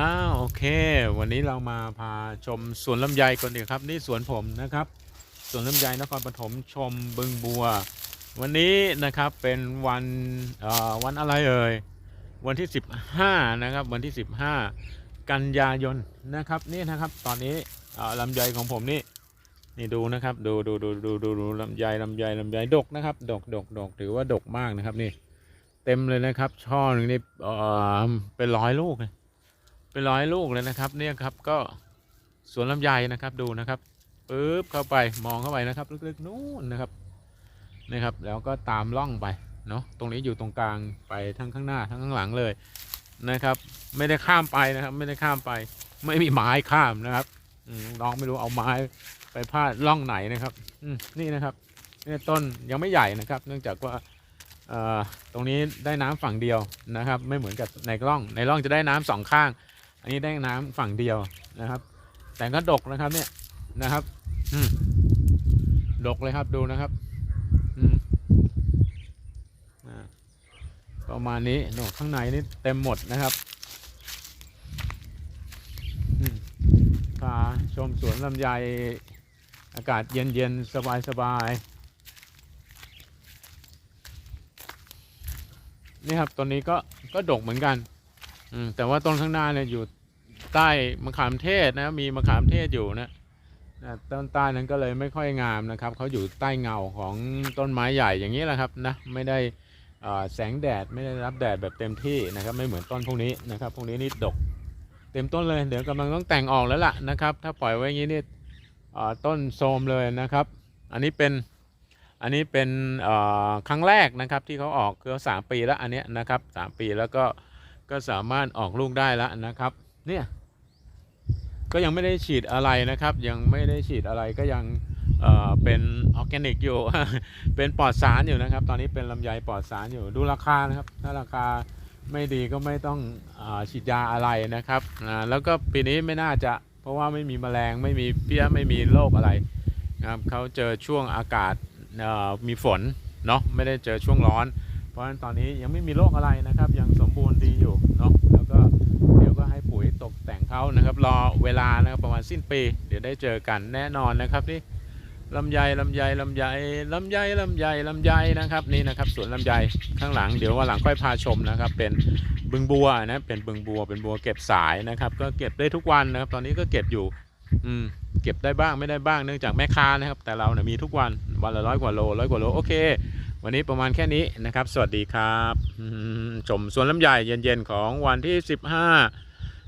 อ้าวโอเค วันนี้เรามาพาชมสวนลำไยก่อนดีครับ นี่สวนผมนะครับสวนลำไยนครปฐมชมบึงบัว วันนี้นะครับเป็นวันเอ่อวันอะไรเอ่ยวันที่ 15 นะครับ วันที่ 15 กันยายนนะครับนี่นะครับตอนนี้เอ่อลำไยของผมนี่นี่ดูนะครับดูดูดูดูดูดูลำไยลำไยลำไยดกนะครับดกดกดกถือว่าดกมากนะครับนี่ เต็มเลยนะครับ ช่อหนึ่งนี่เอ่อเป็นร้อยลูกเลย เป็นร้อยลูกเลยนะครับ เนี่ยครับก็สวนลำไยนะครับดูนะครับปึ๊บเข้าไปมองเข้าไปนะครับ ลึกๆนู่นนะครับนะครับ แล้วก็ตามล่องไปเนาะตรงนี้อยู่ตรงกลางไปทั้งข้างหน้าทั้งข้างหลังเลยนะครับ ไม่ได้ข้ามไปนะครับ ไม่ได้ข้ามไป ไม่มีไม้ข้ามนะครับน้องไม่รู้เอาไม้ไปพาดล่องไหนนะครับนี่นะครับนี่ต้นยังไม่ใหญ่นะครับ เนื่องจากว่าเอ่อตรงนี้ได้น้ำฝั่งเดียวนะครับ ไม่เหมือนกับในร่องในร่องจะได้น้ำสองข้าง อันนี้ได้น้ำฝั่งเดียวนะครับ แต่ก็ดกนะครับเนี่ยนะครับ อืดกเลยครับดูนะครับ อืมประมาณนี้โหนกข้างในนี่เต็มหมดนะครับพาชมสวนลำไยอากาศเย็นๆสบายๆนี่ครับต้นนี้ก็ก็ดกเหมือนกัน อืมแต่ว่าต้นข้างหน้าเนี่ยอยู่ ใต้มะขามเทศนะมีมะขามเทศอยู่นะต้นใต้นั้นก็เลยไม่ค่อยงามนะครับเขาอยู่ใต้เงาของต้นไม้ใหญ่อย่างนี้แหละครับนะไม่ได้แสงแดดไม่ได้รับแดดแบบเต็มที่นะครับ ไม่เหมือนต้นพวกนี้นะครับพวกนี้นี่ดกเต็มต้นเลยเดี๋ยวกำลังต้องแต่งออกแล้วล่ะนะครับ ถ้าปล่อยไว้อย่างนี้นี่ต้นโทรมเลยนะครับ อันนี้เป็นอันนี้เป็นครั้งแรกนะครับที่เขาออกคือสามปีแล้วอันนี้นะครับสามปีแล้วก็ก็สามารถออกลูกได้แล้วนะครับ เนี่ย ก็ยังไม่ได้ฉีดอะไรนะครับ ยังไม่ได้ฉีดอะไรก็ยังเอ่อเป็นออร์แกนิกอยู่ เป็นปลอดสารอยู่นะครับ ตอนนี้เป็นลำไยปลอดสารอยู่ดูราคานะครับ ถ้าราคาไม่ดีก็ไม่ต้องอฉีดยาอะไรนะครับแล้วก็ปีนี้ไม่น่าจะ เพราะว่าไม่มีแมลงไม่มีเปี้ยไม่มีโรคอะไรนะครับเขาเจอช่วงอากาศมีฝนเนาะไม่ได้เจอช่วงร้อน เพราะฉะนั้นตอนนี้ยังไม่มีโรคอะไรนะครับ ยังสมบูรณ์ดีอยู่เนาะแล้วก็ วยตกแต่งเขานะครับรอเวลานะครับประมาณสิ้นปี เดี๋ยวได้เจอกันแน่นอนนะครับนี่ลำไยลำไยลำไยลำไยลำไยลำไยนะครับนี่นะครับสวนลำไยข้างหลังเดี๋ยววันหลังค่อยพาชมนะครับ เป็นบึงบัวนะเป็นบึงบัวเป็นบัวเก็บสายนะครับ ก็เก็บได้ทุกวันนะครับ ตอนนี้ก็เก็บอยู่ อืมเก็บได้บ้างไม่ได้บ้างเนื่องจากแม่ค้านะครับ แต่เราเนี่ยมีทุกวันวันละร้อยกว่าโลร้อยกว่าโลโอเค วันนี้ประมาณแค่นี้นะครับ สวัสดีครับชมสวนลำไยเย็นๆของวันที่ 15